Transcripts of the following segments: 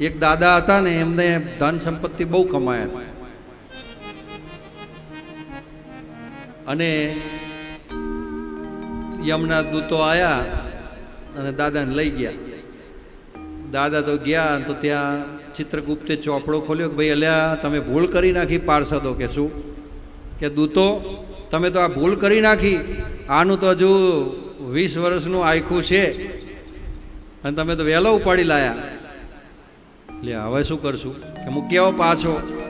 એક દાદા હતા ને, એમને ધન સંપત્તિ બહુ કમાયા અને યમના દૂતો આવ્યા અને દાદાને લઈ ગયા. દાદા તો ગયા તો ત્યાં ચિત્રગુપ્તે ચોપડો ખોલ્યો કે ભાઈ, અલ્યા, તમે ભૂલ કરી નાખી પાર્ષદો કે શું? કે દૂતો, તમે તો આ ભૂલ કરી નાખી. આનું તો હજુ વીસ વર્ષનું આયખું છે. અને તમે તો વહેલો ઉપાડી લાયા. લે, હવે શું કરશું? કે કેવો પાછો.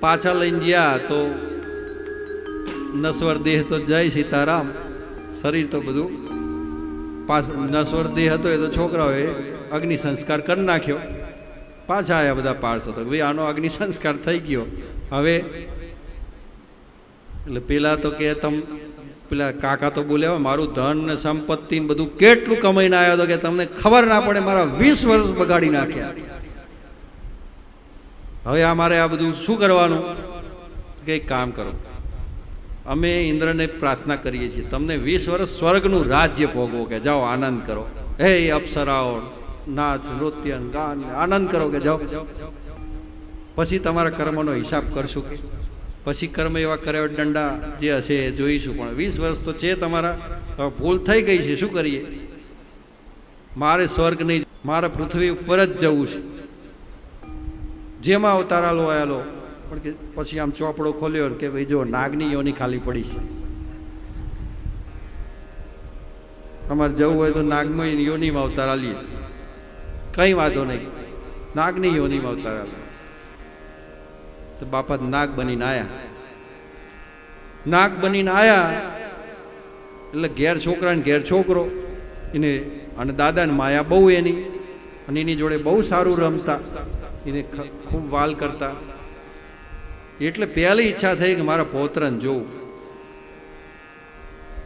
પાછા લઈને ગયા તો નશ્વર દેહ તો જય સીતારામ. શરીર તો બધું પાછ નશ્વર દેહ હતો એ તો છોકરાઓએ અગ્નિ સંસ્કાર કરી નાખ્યો. પાછા આવ્યા બધા પાર્ષદો તો ભાઈ આનો અગ્નિ સંસ્કાર થઈ ગયો. હવે, એટલે પેલા તો કે તમ પેલા કાકા તો બોલ્યા મારું ધન ને સંપત્તિ ને બધું કેટલું કમાઈને આવ્યો હતો કે તમને ખબર ના પડે, મારા વીસ વર્ષ બગાડી નાખ્યા. હવે આ મારે આ બધું શું કરવાનું? કે કામ કરો. અમે ઇન્દ્રને પ્રાર્થના કરીએ છીએ, તમને વીસ વર્ષ સ્વર્ગનું રાજ્ય ભોગવો. કે જાઓ, આનંદ કરો. હે અપ્સરાઓ નાચ નૃત્ય, ગાન, આનંદ કરો. કે જાઓ. પછી તમારા કર્મનો હિસાબ કરશું. કે પછી કર્મ એવા કર્યા દંડા જે હશે એ જોઈશું. પણ વીસ વર્ષ તો છે તમારા. ભૂલ થઈ ગઈ છે, શું કરીએ? મારે સ્વર્ગ નહીં મારે પૃથ્વી ઉપર જ જવું છે. જેમાં અવતારાલો આવેલો, પણ કે પછી આમ ચોપડો ખોલ્યો કે ભાઈ જો નાગની યોની ખાલી પડી છે. તમારે જવું હોય તો નાગમય યોનીમાં અવતારા લઈએ કંઈ વાંધો નહીં. નાગની યોનીમાં અવતારા લે તો બાપા નાગ બનીને આયા. નાગ બનીને આયા એટલે ઘેર છોકરાને ઘેર છોકરો. એને અને દાદાને માયા બહુ એની. અને એની જોડે બહુ સારું રમતા. એને ખૂબ વાલ કરતા. એટલે પહેલી ઈચ્છા થઈ કે મારા પૌત્રને જોવું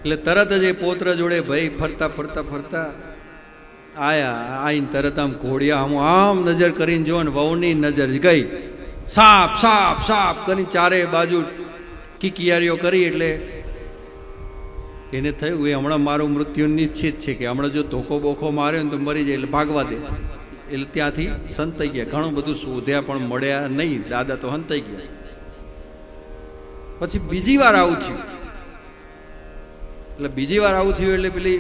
એટલે તરત જ એ પોત્ર જોડે ભાઈ ફરતા ફરતા ફરતા આયા, આઈને તરત આમ ઘોડિયા આમ આમ નજર કરીને જો ને વહુની નજર ગઈ. સાપ સાપ સાપ કરી ચારે બાજુ કિકિયારીઓ કરી એટલે એને થયું, એ હમણાં મારું મૃત્યુ નિશ્ચિત છે કે હમણાં જો ધોકો બોખો માર્યો ને તો મરી જાય, એટલે ભાગવા દે. એટલે ત્યાંથી સંતાઈ ગયા. ઘણું બધું શોધ્યા પણ મળ્યા નહીં. દાદા તો હંતાઈ ગયા. પછી બીજી વાર આવું થયું. એટલે બીજી વાર આવું થયું એટલે પેલી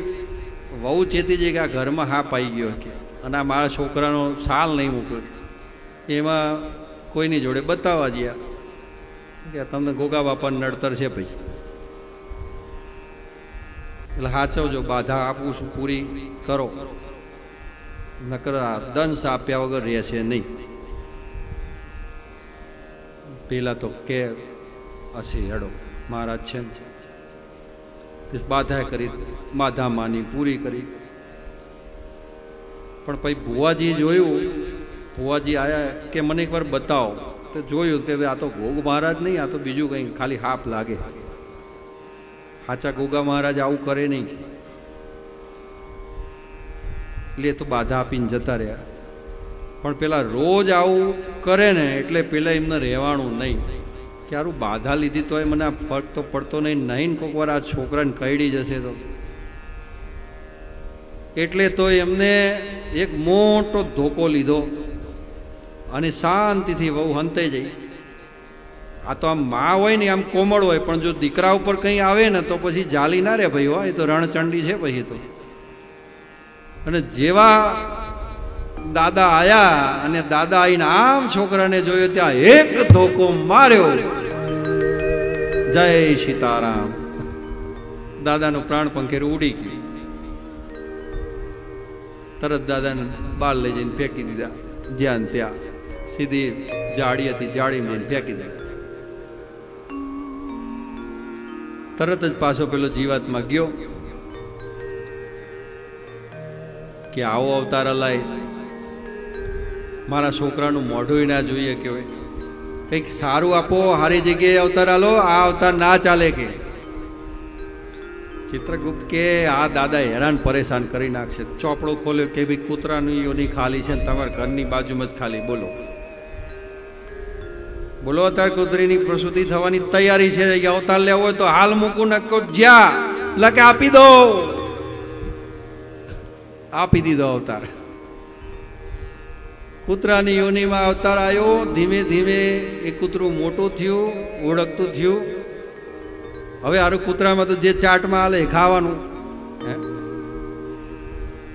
વહુ ચેતી છે કે આ ઘરમાં હા આવી ગયો કે. અને આ મારા છોકરાનો સાલ નહીં મૂક્યો. એમાં કોઈની જોડે બતાવવા ગયા કે તમને ગોગા બાપાને નડતર છે ભાઈ. એટલે સાચવજો બાધા આપું છું, પૂરી કરો. નકર દંશ આપ્યા વગર રહેશે નહીં. પેલા તો કે હસી હડો, મહારાજ છે ને. બાધા કરી, બાધા માની, પૂરી કરી. પણ પછી ભુવાજી જોયું ભુવાજી આયા કે મને એકવાર બતાવો. તો જોયું કે આ તો ગોગ મહારાજ નહીં, આ તો બીજું કંઈ ખાલી હાફ લાગે. સાચા ગોગા મહારાજ આવું કરે નહીં. એટલે તો બાધા આપીને જતા રહ્યા. પણ પેલા રોજ આવું કરે ને એટલે પેલા એમને રહેવાનું નહીં. કે આરું બાધા લીધી તોય મને આ ફરક તો પડતો નહીં. નહીં કોઈક વાર આ છોકરાને કઈડી જશે તો. એટલે તો એમને એક મોટો ધોકો લીધો. અને શાંતિથી વહુ હંતે જઈ. આ તો આમ મા હોય ને, આમ કોમળ હોય, પણ જો દીકરા ઉપર કંઈ આવે ને, તો પછી જાલી ના રે ભાઈ હોય તો રણચંડી છે પછી તો. અને જેવા દાદા આયા અને દાદા આવીને આમ છોકરાને જોયો, ત્યાં એક ધોકો માર્યો. જય સીતારામ. દાદાનું પ્રાણ પંખેરું ઉડી ગયું. તરત દાદાને બાર લઈ જઈને ફેંકી દીધા. જ્યાં ત્યાં. સીધી જાળી હતી, જાળીમાં ફેંકી દે તરત જ પાછો પેલો જીવાતમાં ગયો કે આવો અવતાર અલાય. મારા છોકરાનું મોઢું ના જોઈએ કે કંઈક સારું આપો, સારી જગ્યાએ અવતાર આલો, આ અવતાર ના ચાલે કે. ચિત્રગુપ્ત કે, આ દાદા હેરાન પરેશાન કરી નાખશે. ચોપડો ખોલ્યો કે ભાઈ કૂતરાની યોની ખાલી છે ને તમારા ઘરની બાજુમાં જ ખાલી. બોલો. બોલો અત્યારે કુદરીની પ્રસૂતિ થવાની તૈયારી છે. અવતાર લેવો હોય તો હાલ મૂકું, ન કહો જ્યાં. લકે આપી દો. આપી દીધો અવતાર. કૂતરાની યોનિમાં અવતાર આવ્યો ધીમે ધીમે એ કૂતરું મોટું થયું, ઓળખતું થયું. હવે આરું કૂતરામાં તો જે ચાટમાં હાલે ખાવાનું?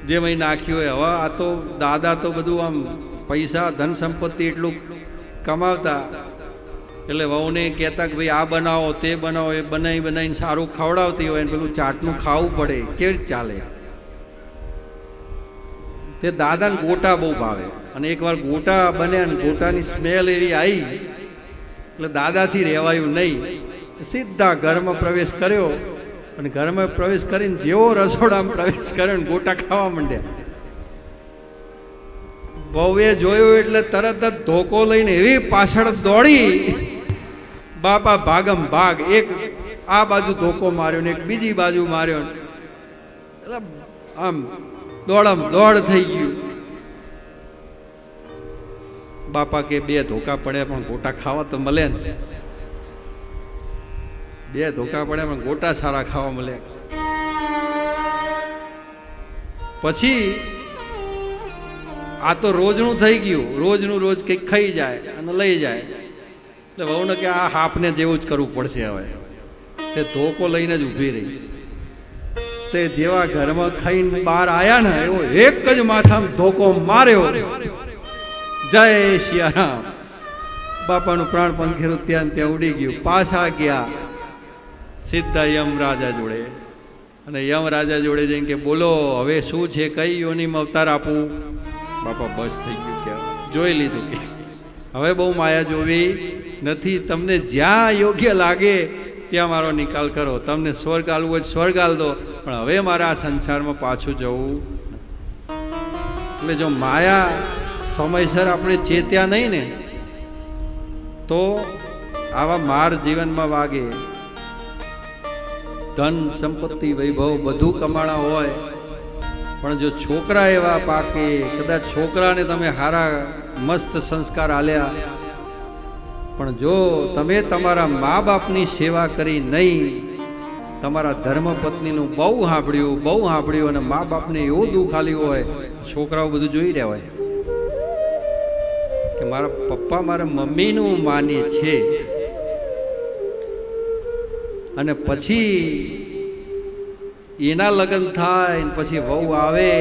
જે મેં નાખ્યું હોય. હવે આ તો દાદા તો બધું આમ પૈસા, ધન સંપત્તિ એટલું કમાવતા. એટલે વહુને કહેતા કે ભાઈ આ બનાવો, તે બનાવો, એ બનાવી બનાવીને સારું ખવડાવતી હોય ને પેલું ચાટનું ખાવું પડે, કેવી રીતે ચાલે? તે દાદાને ગોટા બહુ ભાવે. અને એકવાર ગોટા બન્યા ને ગોટાની સ્મેલ એવી આવી એટલે દાદાથી રહેવાયું નહીં. સીધા ઘરમાં પ્રવેશ કર્યો. અને ઘરમાં પ્રવેશ કરીને જેવો રસોડામાં પ્રવેશ કર્યો ને ગોટા ખાવા માંડ્યા. બહુએ જોયું એટલે તરત જ ધોકો લઈને એવી પાછળ દોડી. બાપા ભાગમ ભાગ, એક આ બાજુ ધોકો માર્યો ને એક બીજી બાજુ માર્યો એટલે આમ દોડમ દોડ થઈ ગયું. બાપા કે બે ધોકા પડ્યા પણ ગોટા ખાવા તો મળે ને. બે ધોકા પડ્યા પણ ગોટા સારા ખાવા મળે. પછી આ તો રોજનું થઈ ગયું. રોજનું રોજ કંઈક ખાઈ જાય અને લઈ જાય. એટલે વહુને કે આ હાફને જેવું જ કરવું પડશે હવે. તે ધોકો લઈને જ ઊભી રહી. તે જેવા ઘરમાં ખાઈને બહાર આયા ને, એવો એક જ માથામાં ધોકો માર્યો. જય સિયારામ બાપાનું પ્રાણ પંખેરું ત્યાં ત્યાં ઉડી ગયું. પાછા ગયા. સીધા યમ રાજા જોડે. અને યમ રાજા જોડે જઈને કે, બોલો, હવે શું છે? કઈ યોનીમાં અવતાર આપું? બાપા બસ થઈ ગયું કે, જોઈ લીધું કે. હવે બહુ માયા જોવી. નથી, તમને જ્યાં યોગ્ય લાગે, ત્યાં મારો નિકાલ કરો. તમને સ્વર્ગ આલવું તો સ્વર્ગ આલ દો, પણ હવે મારા આ સંસારમાં પાછું જવું એટલે જો માયા સમયસર આપણે ચેત્યા નહીં ને, તો આવા માર જીવનમાં વાગે. ધન સંપત્તિ વૈભવ બધું કમાણા હોય, પણ જો છોકરા એવા પાકે, કદાચ છોકરાને તમે હારા, મસ્ત સંસ્કાર આલ્યા પણ જો તમે તમારા મા બાપની સેવા કરી નહીં, તમારા ધર્મપત્નીનું બહુ સાંભળ્યું બહુ સાંભળ્યું અને મા બાપને એવું દુઃખ આલ્યું હોય, છોકરાઓ બધું જોઈ રહ્યા હોય. કે મારા પપ્પા મારા મમ્મીનું માને છે. અને પછી એના લગ્ન થાય પછી વહુ આવે,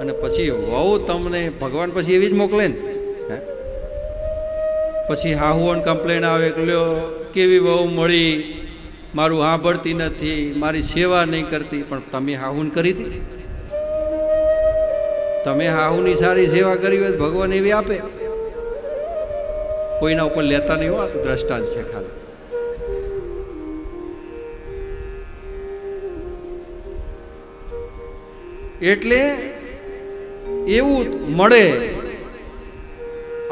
અને પછી વહુ તમને ભગવાન પછી એવી જ મોકલે ને? પછી હાહુઓને કમ્પ્લેન આવે લ્યો, કેવી વહુ મળી? મારું સાંભળતી નથી, મારી સેવા નહીં કરતી. પણ તમે હાહુન કરી હતી? તમે હાહુની સારી સેવા કરી હોય ભગવાન એવી આપે. કોઈના ઉપર લેતા નહીં આ તો દ્રષ્ટાંત છે ખાલી. એટલે એવું મળે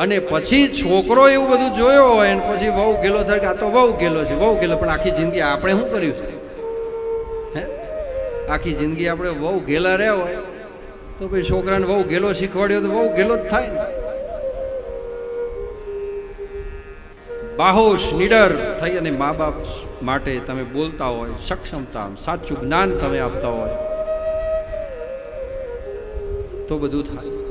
અને પછી છોકરો એવું બધું જોયો હોય અને પછી વહુ ગેલો થાય કે આ તો વહુ ગેલો છે, વહુ ગેલો, પણ આખી જિંદગી આપણે શું કર્યું છે? હે? આખી જિંદગી આપણે વહુ ગેલા રહ્યા હોય. તો પછી છોકરાને વહુ ગેલો શીખવાડ્યો તો વહુ ગેલો જ થાય ને. બાહોશ, નીડર થઈ અને મા બાપ માટે તમે બોલતા હોય, સક્ષમતા, સાચું જ્ઞાન તમે આપતા હોય. તો બધું થાય.